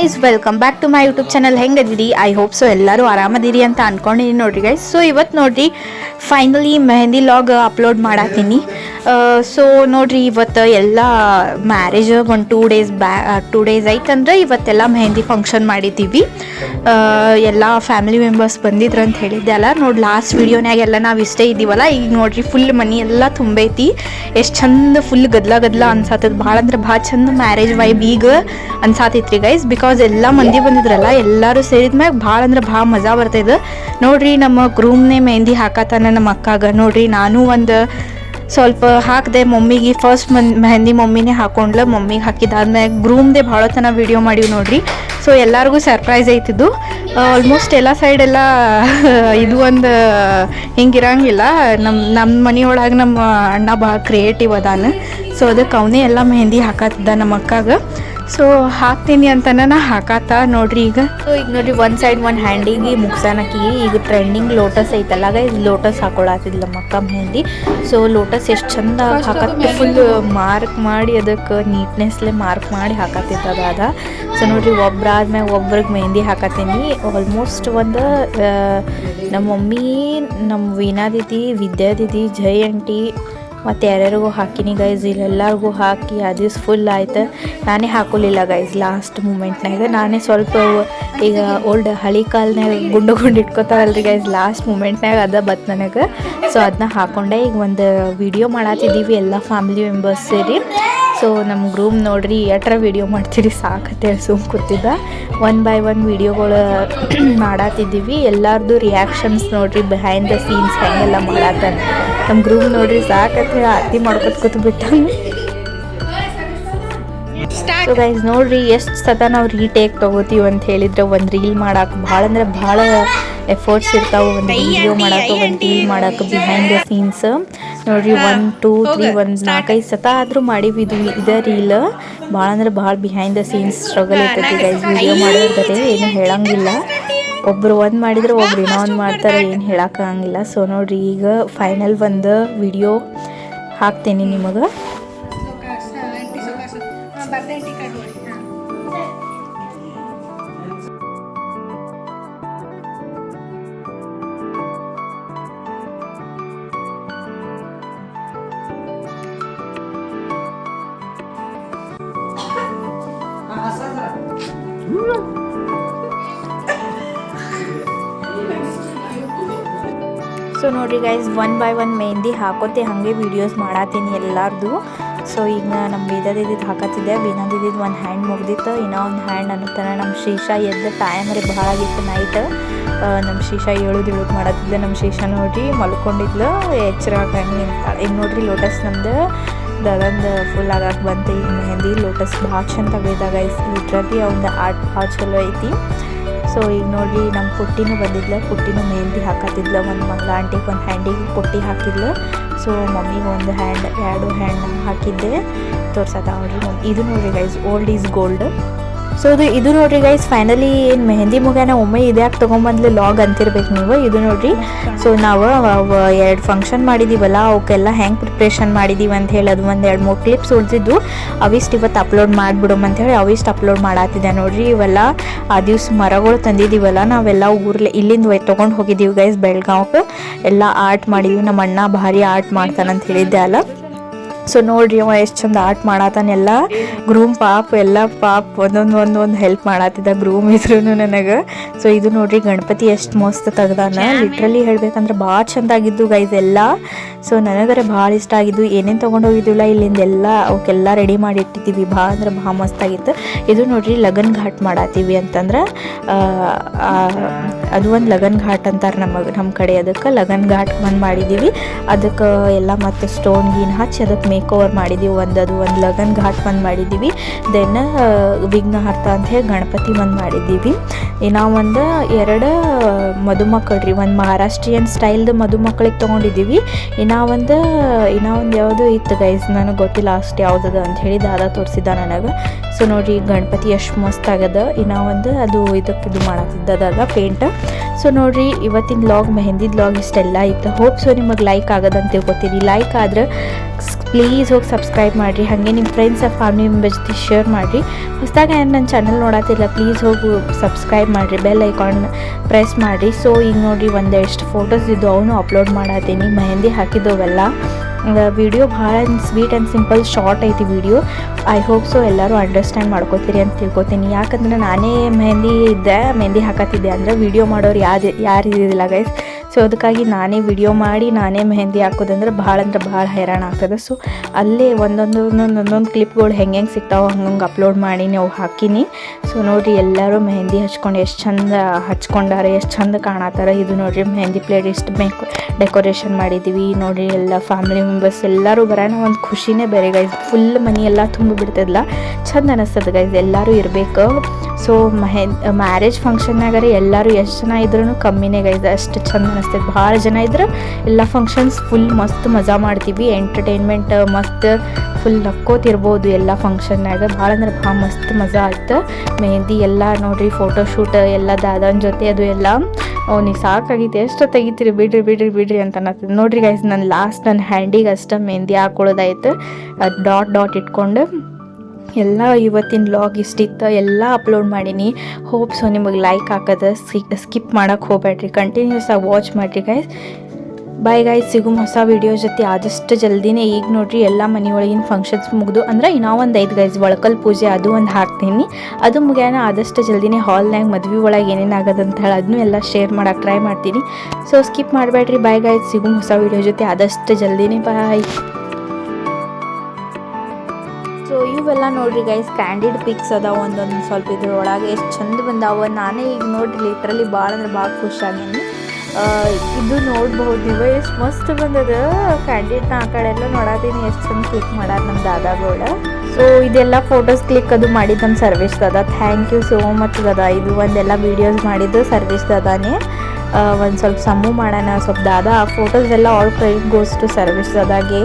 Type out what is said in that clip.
Guys welcome back to my YouTube channel ಹೆಂಗದಿರಿ? I hope so ಎಲ್ಲರೂ ಆರಾಮದಿರಿ ಅಂತ ಅಂದ್ಕೊಂಡಿದ್ದೀನಿ ನೋಡ್ರಿ ಗೈಸ್ ಸೊ ಇವತ್ತು ನೋಡ್ರಿ ಫೈನಲಿ ಮೆಹಂದಿ ಲಾಗ್ ಅಪ್ಲೋಡ್ ಮಾಡತ್ತೀನಿ ಸೊ ನೋಡ್ರಿ ಇವತ್ತು ಎಲ್ಲ ಮ್ಯಾರೇಜ್ ಒಂದು ಟೂ ಡೇಸ್ ಬ್ಯಾ ಟೂ ಡೇಸ್ ಐತಂದ್ರೆ ಇವತ್ತೆಲ್ಲ ಮೆಹಂದಿ ಫಂಕ್ಷನ್ ಮಾಡಿದ್ದೀವಿ ಆ, ಎಲ್ಲ ಫ್ಯಾಮಿಲಿ ಮೆಂಬರ್ಸ್ ಬಂದಿದ್ರು ಅಂತ ಹೇಳಿದ್ದೆ ಅಲ್ಲ. ನೋಡಿ ಲಾಸ್ಟ್ ವಿಡಿಯೋನಾಗೆಲ್ಲ ನಾವು ಇಷ್ಟೇ ಇದ್ದೀವಲ್ಲ. ಈಗ ನೋಡ್ರಿ ಫುಲ್ ಮನಿ ಎಲ್ಲ ತುಂಬೈತಿ. ಎಷ್ಟು ಚಂದ ಫುಲ್ ಗದ್ಲ ಗದ್ಲ ಅನ್ಸಾತದ. ಭಾಳ ಅಂದ್ರೆ ಭಾಳ ಚಂದ ಮ್ಯಾರೇಜ್ ವೈಬ್ ಈಗ ಅನ್ಸಾತೈತ್ರಿ ಗೈಸ್ ಬಿಕಾಸ್ ಎಲ್ಲ ಮಂದಿ ಬಂದಿದ್ರಲ್ಲ, ಎಲ್ಲರೂ ಸೇರಿದ್ಮ್ಯಾಗ ಭಾಳ ಅಂದ್ರೆ ಭಾಳ ಮಜಾ ಬರ್ತೈತೆ ನೋಡ್ರಿ ನಮ್ಮ ಗ್ರೂಮ್ನೇ ಮೆಹಂದಿ ಹಾಕತಾನ ನಮ್ಮ ಅಕ್ಕಾಗ. ನೋಡ್ರಿ ನಾನು ಒಂದು ಸ್ವಲ್ಪ ಹಾಕಿದೆ ಮಮ್ಮಿಗೆ ಫಸ್ಟ್ ಮನ್, ಮೆಹಂದಿ ಮಮ್ಮಿನೇ ಹಾಕೊಂಡ್ಲ, ಮಮ್ಮಿಗೆ ಹಾಕಿದಾದ್ಮ್ಯಾಗ ಗ್ರೂಮ್ದೇ ಭಾಳ ತನ ವಿಡಿಯೋ ಮಾಡಿವಿ ನೋಡ್ರಿ. ಸೊ ಎಲ್ಲರಿಗೂ ಸರ್ಪ್ರೈಸ್ ಐತಿದ್ದು. ಆಲ್ಮೋಸ್ಟ್ ಎಲ್ಲ ಸೈಡ್ ಎಲ್ಲ ಇದು ಒಂದು ಹಿಂಗಿರಂಗಿಲ್ಲ. ನಮ್ಮ ನಮ್ಮ ಮನೆಯೊಳಗೆ ನಮ್ಮ ಅಣ್ಣ ಭಾಳ ಕ್ರಿಯೇಟಿವ್ ಅದಾನ. ಸೊ ಅದಕ್ಕೆ ಅವನೇ ಎಲ್ಲ ಮೆಹಂದಿ ಹಾಕತ್ತಿದ್ದ ನಮ್ಮ ಅಕ್ಕಾಗ. ಸೊ ಹಾಕ್ತೀನಿ ಅಂತನ ಹಾಕಾತ ನೋಡ್ರಿ ಈಗ. ಸೊ ಈಗ ನೋಡ್ರಿ ಒಂದು ಸೈಡ್ ಒಂದು ಹ್ಯಾಂಡಿಗೆ ಮುಗ್ಸಾನಕಿ. ಈಗ ಟ್ರೆಂಡಿಂಗ್ ಲೋಟಸ್ ಐತಲ್ಲ ಇದು ಲೋಟಸ್ ಹಾಕೊಳತಿದ್ಲ ಮಕ್ಕ ಅಕ್ಕ ಮೆಹಂದಿ ಸೊ ಲೋಟಸ್ ಎಷ್ಟು ಚಂದ ಹಾಕತ್ತೆ. ಫುಲ್ ಮಾರ್ಕ್ ಮಾಡಿ ಅದಕ್ಕೆ ನೀಟ್ನೆಸ್ಲೆ ಮಾರ್ಕ್ ಮಾಡಿ ಹಾಕತ್ತಿತ್ತು ಅದ ಸೊ ನೋಡ್ರಿ ಒಬ್ರಾದ್ಮ್ಯಾಗ ಒಬ್ರಿಗೆ ಮೆಹಂದಿ ಹಾಕತ್ತೀನಿ. ಆಲ್ಮೋಸ್ಟ್ ಒಂದು ನಮ್ಮ ಮಮ್ಮಿ ನಮ್ಮ ವೀಣಾ ದೀದಿ ವಿದ್ಯಾ ದೀದಿ ಜೈ ಆಂಟಿ ಮತ್ತು ಯಾರ್ಯಾರಿಗೂ ಹಾಕಿನಿ ಗೈಸ್ ಇಲ್ಲೆಲ್ಲರಿಗೂ ಹಾಕಿ ದಿವ್ಸ ಫುಲ್ ಆಯ್ತು. ನಾನೇ ಹಾಕೋಲಿಲ್ಲ ಗೈಸ್ ಲಾಸ್ಟ್ ಮೂಮೆಂಟ್ನಾಗ ನಾನೇ ಸ್ವಲ್ಪ ಈಗ ಓಲ್ಡ್ ಹಳಿ ಕಾಲ್ನಾಗ ಗುಂಡು ಗುಂಡು ಇಟ್ಕೋತಾರಲ್ರಿ ಗೈಸ್ ಲಾಸ್ಟ್ ಮೂಮೆಂಟ್ನಾಗ ಅದ ಬತ್ ನನಗೆ. ಸೊ ಅದನ್ನ ಹಾಕೊಂಡೆ. ಈಗ ಒಂದು ವಿಡಿಯೋ ಮಾಡತ್ತಿದ್ದೀವಿ ಎಲ್ಲ ಫ್ಯಾಮಿಲಿ ಮೆಂಬರ್ಸ್ ಸೇರಿ. ಸೊ ನಮ್ಮ ಗ್ರೂಮ್ ನೋಡ್ರಿ ಎಟ್ರ ವಿಡಿಯೋ ಮಾಡ್ತೀರಿ? ಸಾಕತ್ತೆ ಸುಮ್ ಕೂತಿದ್ದ. ಒನ್ ಬೈ ಒನ್ ವಿಡಿಯೋಗಳು ಮಾಡತ್ತಿದ್ದೀವಿ ಎಲ್ಲರದು ರಿಯಾಕ್ಷನ್ಸ್ ನೋಡ್ರಿ ಬಿಹೈಂಡ್ ದ ಸೀನ್ಸ್ ಹೆಂಗೆಲ್ಲ ಮಾಡತ್ತ ನಮ್ಮ ಗ್ರೂಮ್ ನೋಡ್ರಿ ಸಾಕತ್ತೆ ಅತಿ ಮಾಡ್ಕೊತ ಕೂತ್ಬಿಟ್ಟ ಸೊ ಗೈಸ್ ನೋಡ್ರಿ ಎಷ್ಟು ಸತ ನಾವು ರೀಟೇಕ್ ತಗೋತೀವಿ ಅಂತ ಹೇಳಿದ್ರೆ ಒಂದು ರೀಲ್ ಮಾಡಕ್ಕೆ ಭಾಳ ಅಂದ್ರೆ ಭಾಳ ಎಫರ್ಟ್ಸ್ ಇರ್ತಾವೆ. ಒಂದು ವಿಡಿಯೋ ಮಾಡೋಕ್ಕೆ ಒಂದು ರೀಲ್ ಮಾಡಕ್ಕೆ ಬಿಹೈಂಡ್ ದ ಸೀನ್ಸ್ ನೋಡ್ರಿ ಒನ್ ಟೂ ತ್ರೀ ಒನ್ ನಾಲ್ಕೈದು ಸತ ಆದರೂ ಮಾಡಿವಿ ಇದು ಇದೇ ರೀಲ್. ಭಾಳ ಅಂದ್ರೆ ಭಾಳ ಬಿಹೈಂಡ್ ದ ಸೀನ್ಸ್ ಸ್ಟ್ರಗಲ್ ಇರ್ತೈತಿ ಗೈಸ್ ವಿಡಿಯೋ ಮಾಡೋದ್ರೆ ಏನು ಹೇಳಂಗಿಲ್ಲ. ಒಬ್ರು ಒಂದು ಮಾಡಿದ್ರೆ ಒಬ್ರು ಇನ್ನೂ ಒಂದು ಮಾಡ್ತಾರೆ ಏನು ಹೇಳೋಕ್ಕಾಗಂಗಿಲ್ಲ. ಸೊ ನೋಡ್ರಿ ಈಗ ಫೈನಲ್ ಒಂದು ವಿಡಿಯೋ ಹಾಕ್ತೇನೆ ನಿಮಗೆ. ಸೊ ನೋಡ್ರಿ guys one by one mehndi ಹಾಕೋತೆ, ಹಾಗೆ ವೀಡಿಯೋಸ್ ಮಾಡತ್ತೀನಿ ಎಲ್ಲಾರ್ದು. ಸೊ ಈಗ ನಮ್ಮ ವೇದಾ ಇದ್ದಿದ್ದು ಹಾಕತ್ತಿದ್ದೆ. ವೀಣಾ ಇದ್ದಿದ್ದು ಒಂದು ಹ್ಯಾಂಡ್ ಮುಗ್ದಿತ್ತು. ಇನ್ನೂ ಒಂದು ಹ್ಯಾಂಡ್ ಅನ್ನತಾನೆ ನಮ್ಮ ಶೀಶಾ ಎದ್ದ ಟೈಮ್ ರೀ ಭಾಳ ಆಗಿತ್ತು ನೈಟ್ ನಮ್ಮ ಶೀಶಾ ಏಳು ಇಳುದು ಮಾಡತ್ತಿದ್ದೆ ನಮ್ಮ ಶೀಶಾ ನೋಡಿ, ಮಲ್ಕೊಂಡಿದ್ಲು. ಎಚ್ಚರ ಹಾಕಂಗೆ ಈಗ ನೋಡ್ರಿ ಲೋಟಸ್ ನಮ್ದು. ದಗಂದು ಫುಲ್ ಆಗಕ್ಕೆ ಬಂತು ಈಗ ಮೆಹಂದಿ, ಲೋಟಸ್ ಭಾಳ ಚಂದ ತೆಗೆದಾಗ ಲಿಟ್ರಲಿ ಅವ್ನ ಆರ್ಟ್ ಭಾಳ ಚಲೋ ಐತಿ. ಸೊ ಈಗ ನೋಡಿ ನಮ್ಮ ಪುಟ್ಟಿನೂ ಬಂದಿದ್ಲ. ಪುಟ್ಟಿನೂ ಮೆಹಂದಿ ಹಾಕತ್ತಿದ್ಲ. ಒಂದು ಮಂಗಳ ಆಂಟಿಗೆ, ಒಂದು ಹ್ಯಾಂಡಿಗೆ ಪುಟ್ಟಿ ಹಾಕಿದ್ಲು. ಸೊ ಮಮ್ಮಿಗೆ ಒಂದು ಹ್ಯಾಂಡ್, ಎರಡು ಹ್ಯಾಂಡ್ ಹಾಕಿದ್ದೆ. ತೋರ್ಸತ್ತ ನೋಡ್ರಿ ಇದು ನೋಡಿ guys old is gold so ಇದು ಇದು ನೋಡ್ರಿ ಗೈಸ್ ಫೈನಲಿ ಏನು ಮೆಹಂದಿ ಮುಖಾನ ಒಮ್ಮೆ ಇದ್ಯಾಕೆ ತೊಗೊಂಬಂದ್ಲಿ? ಲಾಗ್ ಅಂತಿರ್ಬೇಕು ನೀವು. ಇದು ನೋಡ್ರಿ. ಸೊ ನಾವು ಎರಡು ಫಂಕ್ಷನ್ ಮಾಡಿದ್ದೀವಲ್ಲ ಅವಕ್ಕೆಲ್ಲ ಹೆಂಗೆ ಪ್ರಿಪ್ರೇಷನ್ ಮಾಡಿದ್ದೀವಿ ಅಂತ ಹೇಳಿ ಅದು ಒಂದು ಎರಡು ಮೂರು ಕ್ಲಿಪ್ಸ್ ಉಳಿದಿದ್ದು ಅವಿಷ್ಟು ಇವತ್ತು ಅಪ್ಲೋಡ್ ಮಾಡಿಬಿಡಮ್ ಅಂತ ಹೇಳಿ ಅವಿಷ್ಟು ಅಪ್ಲೋಡ್ ಮಾಡಾತಿದ್ದೆ ನೋಡ್ರಿ. ಇವೆಲ್ಲ ಆ ದಿವ್ಸ ಮರಗಳು ತಂದಿದ್ದೀವಲ್ಲ ನಾವೆಲ್ಲ ಊರ್ಲೆ ಇಲ್ಲಿಂದ ತೊಗೊಂಡು ಹೋಗಿದ್ದೀವಿ ಗೈಸ್ ಬೆಳಗಾವ್ಗೆ ಎಲ್ಲ ಆರ್ಟ್ ಮಾಡಿದ್ವಿ. ನಮ್ಮ ಅಣ್ಣ ಭಾರಿ ಆರ್ಟ್ ಮಾಡ್ತಾನಂತ ಹೇಳಿದ್ದೆ ಅಲ್ಲ. ಸೊ ನೋಡ್ರಿ ಅವ ಎಷ್ಟು ಚಂದ ಆರ್ಟ್ ಮಾಡತ್ತಾನೆಲ್ಲ ಗ್ರೂಮ್ ಪಾಪ್ ಎಲ್ಲ ಪಾಪ್ ಒಂದೊಂದು ಒಂದೊಂದು ಒಂದು ಹೆಲ್ಪ್ ಮಾಡತ್ತಿದ್ದ ಗ್ರೂಮ್ ಇದ್ರು ನನಗೆ. ಸೊ ಇದು ನೋಡ್ರಿ ಗಣಪತಿ ಎಷ್ಟು ಮಸ್ತ್ ತೆಗ್ದಾನ. ಲಿಟ್ರಲಿ ಹೇಳ್ಬೇಕಂದ್ರೆ ಭಾಳ ಚಂದ ಆಗಿದ್ದು ಗೈಸ್ ಎಲ್ಲ. ಸೊ ನನಗರೆ ಭಾಳ ಇಷ್ಟ ಆಗಿದ್ದು. ಏನೇನು ತೊಗೊಂಡೋಗಿದ್ದಿಲ್ಲ ಇಲ್ಲಿಂದ ಎಲ್ಲ ಅವಕ್ಕೆಲ್ಲ ರೆಡಿ ಮಾಡಿ ಇಟ್ಟಿದ್ದೀವಿ. ಭಾಳ ಅಂದ್ರೆ ಭಾಳ ಮಸ್ತ್ ಆಗಿತ್ತು. ಇದು ನೋಡ್ರಿ ಲಗನ್ ಘಾಟ್ ಮಾಡತ್ತೀವಿ ಅಂತಂದ್ರೆ ಅದು ಒಂದು ಲಗನ್ ಘಾಟ್ ಅಂತಾರೆ ನಮಗೆ ನಮ್ಮ ಕಡೆ ಅದಕ್ಕೆ ಲಗನ್ ಘಾಟ್ ಬಂದು ಮಾಡಿದ್ದೀವಿ. ಅದಕ್ಕೆ ಎಲ್ಲ ಮತ್ತು ಸ್ಟೋನ್ ಗೀನ್ ಹಚ್ಚಿ ಅದಕ್ಕೆ ಮೇಕ್ ಓವರ್ ಮಾಡಿದ್ದೀವಿ ಒಂದು ಅದು ಒಂದು ಲಗನ್ ಘಾಟ್ ಒಂದು ಮಾಡಿದ್ದೀವಿ ದೆನ್ ವಿಘ್ನಹರ್ತ ಅಂತ ಹೇಳಿ ಗಣಪತಿ ಒಂದು ಮಾಡಿದ್ದೀವಿ ಒಂದು ಎರಡು ಮದುಮಕ್ಕಳು ರೀ ಒಂದು ಮಹಾರಾಷ್ಟ್ರೀಯನ್ ಸ್ಟೈಲ್ದು ಮದುಮಕ್ಕಳಿಗೆ ತೊಗೊಂಡಿದ್ದೀವಿ ಇನ್ನು ಒಂದು ಇನ್ನೂ ಒಂದು ಯಾವುದು ಇತ್ತು ಗೈಸ್ ನನಗೆ ಗೊತ್ತಿಲ್ಲ ಅಷ್ಟು ಯಾವುದದ ಅಂತ ಹೇಳಿ ದಾದ ತೋರಿಸಿದ ನನಗೆ. ಸೊ ನೋಡಿರಿ ಗಣಪತಿ ಎಷ್ಟು ಮಸ್ತ್ ಆಗದ ಇನ್ನು ಒಂದು ಅದು ಇದಕ್ಕೆ ಇದು ಮಾಡತ್ತಿದ್ದದ ಪೇಂಟ್ ಸೊ ನೋಡಿರಿ, ಇವತ್ತಿನ ಲಾಗ್ ಮೆಹಂದಿದ ಲಾಗ್ ಇಷ್ಟೆಲ್ಲ ಇತ್ತು. ಹೋಪ್ ಸೊ ನಿಮಗೆ ಲೈಕ್ ಆಗದಂತ ತಿಳ್ಕೊತೀರಿ ಲೈಕ್ ಆದ್ರೆ ಪ್ಲೀಸ್ ಹೋಗಿ ಸಬ್ಸ್ಕ್ರೈಬ್ ಮಾಡಿರಿ. ಹಾಗೆ ನಿಮ್ಮ ಫ್ರೆಂಡ್ಸ್ ಫ್ಯಾಮಿಲಿ ಮೆಂಬರ್ಸ್ ಜೊತೆ ಶೇರ್ ಮಾಡಿರಿ. ಹೊಸದಾಗಿ ನನ್ನ ಚಾನಲ್ ನೋಡತ್ತಿಲ್ಲ ಪ್ಲೀಸ್ ಹೋಗಿ ಸಬ್ಸ್ಕ್ರೈಬ್ ಮಾಡಿರಿ. ಬೆಲ್ ಐಕಾನ್ ಪ್ರೆಸ್ ಮಾಡಿರಿ. ಸೊ ಈಗ ನೋಡಿರಿ ಒಂದೆಷ್ಟು ಫೋಟೋಸ್ ಇದ್ದು ಅವನು ಅಪ್ಲೋಡ್ ಮಾಡತ್ತೀನಿ ಮೆಹಂದಿ ಹಾಕಿದ್ದವೆಲ್ಲ ವಿಡಿಯೋ ಭಾಳ ಸ್ವೀಟ್ ಆ್ಯಂಡ್ ಸಿಂಪಲ್ ಶಾರ್ಟ್ ಐತಿ ವಿಡಿಯೋ ಐ ಹೋಪ್ ಸೊ ಎಲ್ಲರೂ ಅಂಡರ್ಸ್ಟ್ಯಾಂಡ್ ಮಾಡ್ಕೋತೀರಿ ಅಂತ ತಿಳ್ಕೊತೀನಿ. ಯಾಕಂದ್ರೆ ನಾನೇ ಮೆಹಂದಿ ಇದ್ದೆ, ಮೆಹಂದಿ ಹಾಕತ್ತಿದ್ದೆ ಅಂದರೆ ವಿಡಿಯೋ ಮಾಡೋರು ಯಾರು ಯಾರು ಇದ್ದಿದ್ದಿಲ್ಲ ಗೈಸ್ ಸೊ ಅದಕ್ಕಾಗಿ ನಾನೇ ವಿಡಿಯೋ ಮಾಡಿ, ನಾನೇ ಮೆಹಂದಿ ಹಾಕೋದಂದ್ರೆ ಭಾಳ ಅಂದ್ರೆ ಭಾಳ ಹೈರಾಣ ಆಗ್ತದೆ. ಸೊ ಅಲ್ಲೇ ಒಂದೊಂದು ಒಂದೊಂದು ಕ್ಲಿಪ್ಗಳು ಹೆಂಗೆ ಹೆಂಗೆ ಸಿಗ್ತಾವೆ ಹಂಗಂಗೆ ಅಪ್ಲೋಡ್ ಮಾಡಿ ನೀವು ಹಾಕೀನಿ. ಸೊ ನೋಡಿರಿ ಎಲ್ಲರೂ ಮೆಹಂದಿ ಹಚ್ಕೊಂಡು ಎಷ್ಟು ಚಂದ ಹಚ್ಕೊಂಡಾರೆ, ಎಷ್ಟು ಚಂದ ಕಾಣತ್ತಾರ. ಇದು ನೋಡಿರಿ ಮೆಹಂದಿ ಪ್ಲೇಟ್ ಇಷ್ಟು ಬೇಕು ಡೆಕೋರೇಷನ್ ಮಾಡಿದ್ದೀವಿ ನೋಡಿರಿ ಎಲ್ಲ ಫ್ಯಾಮಿಲಿ ಮೆಂಬರ್ಸ್ ಎಲ್ಲರೂ ಬರೋಣ ಒಂದು ಖುಷಿನೇ ಬೇರೆ ಗೈಸ್ ಫುಲ್ ಮನಿ ಎಲ್ಲ ತುಂಬ ಬಿಡ್ತದಲ್ಲ ಚಂದ ಅನಿಸ್ತದೆ ಗೈಸ್ ಎಲ್ಲರೂ ಇರಬೇಕು. ಸೊ ಮೆಹೆನ್ ಮ್ಯಾರೇಜ್ ಫಂಕ್ಷನ್ನಾಗಾರೆ ಎಲ್ಲರೂ ಎಷ್ಟು ಜನ ಇದ್ರೂ ಕಮ್ಮಿನೇ ಗೈಸ್ ಅಷ್ಟು ಚಂದ ಅನಿಸ್ತೈತೆ. ಭಾಳ ಜನ ಇದ್ರೆ ಎಲ್ಲ ಫಂಕ್ಷನ್ಸ್ ಫುಲ್ ಮಸ್ತ್ ಮಜಾ ಮಾಡ್ತೀವಿ. ಎಂಟರ್ಟೈನ್ಮೆಂಟ್ ಮಸ್ತ್ ಫುಲ್ ನಕ್ಕೋತಿರ್ಬೋದು ಎಲ್ಲ ಫಂಕ್ಷನ್ನಾಗ ಭಾಳ ಅಂದ್ರೆ ಭಾಳ ಮಸ್ತ್ ಮಜಾ ಆಯ್ತು. ಮೆಹಂದಿ ಎಲ್ಲ ನೋಡ್ರಿ ಫೋಟೋಶೂಟ್ ಎಲ್ಲ ದಾದನ ಜೊತೆ ಅದು ಎಲ್ಲ. ಅವ್ನಿಗೆ ಸಾಕಾಗಿತ್ತು ಎಷ್ಟು ತೆಗಿತೀರಿ? ಬಿಡ್ರಿ ಬಿಡ್ರಿ ಬಿಡ್ರಿ ಅಂತ ಅನ್ನತ್ತೆ ನೋಡ್ರಿ ಗೈಸ್ ನನ್ನ ಲಾಸ್ಟ್ ನನ್ನ ಹ್ಯಾಂಡಿಗೆ ಅಷ್ಟೇ ಮೆಹಂದಿ ಹಾಕೊಳ್ಳೋದಾಯ್ತು. ಡಾಟ್ ಡಾಟ್ ಇಟ್ಕೊಂಡು ಎಲ್ಲ ಇವತ್ತಿನ ಲಾಗ್ ಇಷ್ಟಿತ್ತು, ಎಲ್ಲ ಅಪ್ಲೋಡ್ ಮಾಡೀನಿ. ಹೋಪ್ ಸೊ ನಿಮಗೆ ಲೈಕ್ ಹಾಕೋದು. ಸ್ಕಿಪ್ ಮಾಡೋಕ್ಕೆ ಹೋಗ್ಬೇಡ್ರಿ ಕಂಟಿನ್ಯೂಸ್ ಆಗಿ ವಾಚ್ ಮಾಡಿರಿ ಗೈಸ್ ಬಾಯ್ ಗಾಯ್ಸ್ ಸಿಗುಮ್ ಹೊಸ ವಿಡಿಯೋ ಜೊತೆ ಆದಷ್ಟು ಜಲ್ದಿನೇ. ಈಗ ನೋಡ್ರಿ, ಎಲ್ಲ ಮನೆಯೊಳಗಿನ ಫಂಕ್ಷನ್ಸ್ ಮುಗಿದು, ಅಂದ್ರೆ ಇನ್ನೂ ಒಂದು ಐದು ಗೈಸ್ ಒಳಕಲ್ ಪೂಜೆ ಅದು ಒಂದು ಹಾಕ್ತೀನಿ. ಅದು ಮುಗಿಯೋಣ ಆದಷ್ಟು ಜಲ್ದಿನೇ ಹಾಲ್ನಾಗ ಮದ್ವೆ ಒಳಗೆ ಏನೇನು ಆಗೋದು ಅಂತ ಹೇಳಿ ಅದನ್ನೂ ಎಲ್ಲ ಶೇರ್ ಮಾಡೋಕೆ ಟ್ರೈ ಮಾಡ್ತೀನಿ. ಸೊ ಸ್ಕಿಪ್ ಮಾಡಬೇಡ್ರಿ ಬಾಯ್ ಗಾಯ್ಸ್ ಸಿಗುಮ್ ಹೊಸ ವಿಡಿಯೋ ಜೊತೆ ಆದಷ್ಟು ಜಲ್ದಿನೇ. ಬಾಯ್ ನೋಡ್ರಿ ಗೈಸ್ ಕ್ಯಾಂಡಿಡ್ ಪಿಕ್ಸ್ ಅದ ಒಂದೊಂದು ಸ್ವಲ್ಪ ಇದ್ರೊಳಗೆ ಎಷ್ಟು ಚಂದ ಬಂದಾವ. ನಾನೇ ಈಗ ನೋಡ್ರಿ ಲಿಟ್ರಲಿ ಭಾಳ ಅಂದ್ರೆ ಭಾಳ ಖುಷಿ ಆಗೀನಿ. ಆ, ಇದು ನೋಡ್ಬಹುದು ಇವ ಎಷ್ಟು ಮಸ್ತ್ ಬಂದದ. ಕ್ಯಾಂಡಿಡ್ನ ಆ ಕಡೆ ಎಲ್ಲ ನೋಡಾತೀನಿ ಎಷ್ಟು ಚಂದ ಕ್ಲಿಕ್ ಮಾಡಾರ ನಮ್ಮ ದಾದಾಗೌಡ ಸೊ ಇದೆಲ್ಲ ಫೋಟೋಸ್ ಕ್ಲಿಕ್ ಅದು ಮಾಡಿದ್ದು ನಮ್ಮ service Dada. Thank you so much Dada. ಇದು ಒಂದೆಲ್ಲ ವೀಡಿಯೋಸ್ ಮಾಡಿದ್ದು ಸರ್ವಿಸ್ ದಾದಾನೇ. ಒಂದು ಸ್ವಲ್ಪ ಸಮ್ಮು ಮಾಡೋಣ ಸ್ವಲ್ಪ ದಾದಾ. ಫೋಟೋಸ್ ಎಲ್ಲ all credit goes to service ದಾದಾಗೆ.